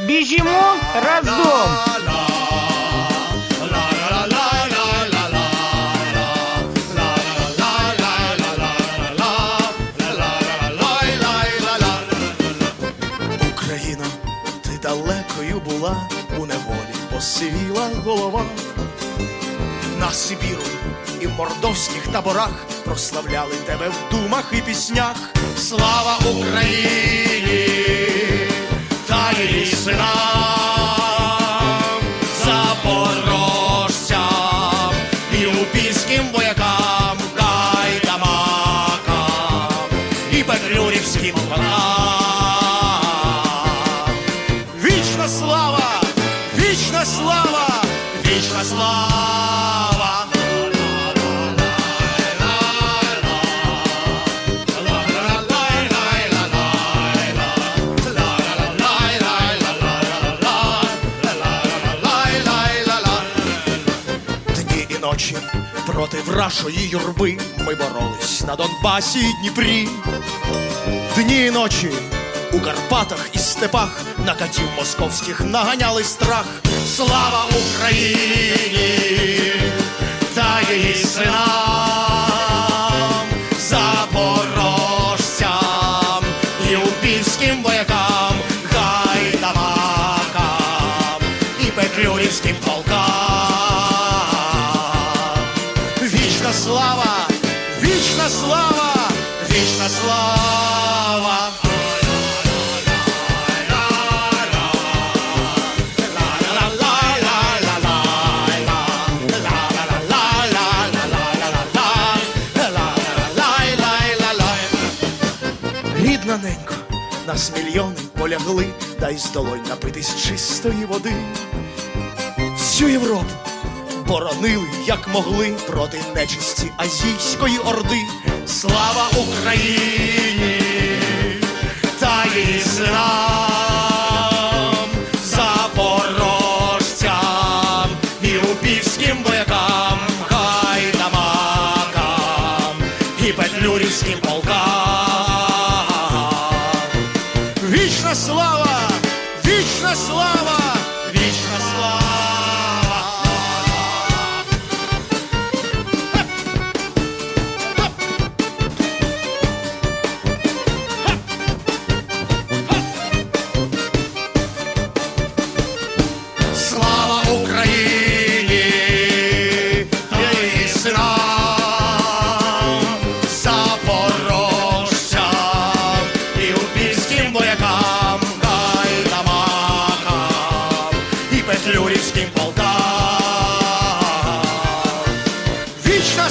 Біжимо разом. Україна, ти далекою була, у неволі посивіла голова. На Сибіру і в мордовських таборах прославляли тебе в думах і піснях. Слава Україні та її синам, запорожцям і упільським воякам, гайдамакам і петлюрівським панам. Вічна слава! Вічна слава! Вічна слава! Проти врашої юрби ми боролись на Донбасі і Дніпрі. Дні і ночі у Карпатах і степах на катів московських наганяли страх. Слава Україні та її синам, запорожцям і упільським воякам, гайдамакам і петлюрівським полкам. Вічна слава. Рідна ненько, нас мільйони полягли, дай з долонь напитись чистої води. Всю Європу боронили, як могли, проти нечисті азійської орди. Слава Україні та її синам, запорожцям і упівським воякам, гайдамакам і петлюрівським полкам. Вічна слава! Вічна слава! Вічна! Слава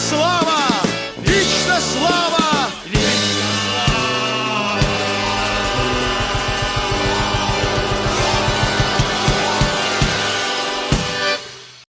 слава! Вічна слава!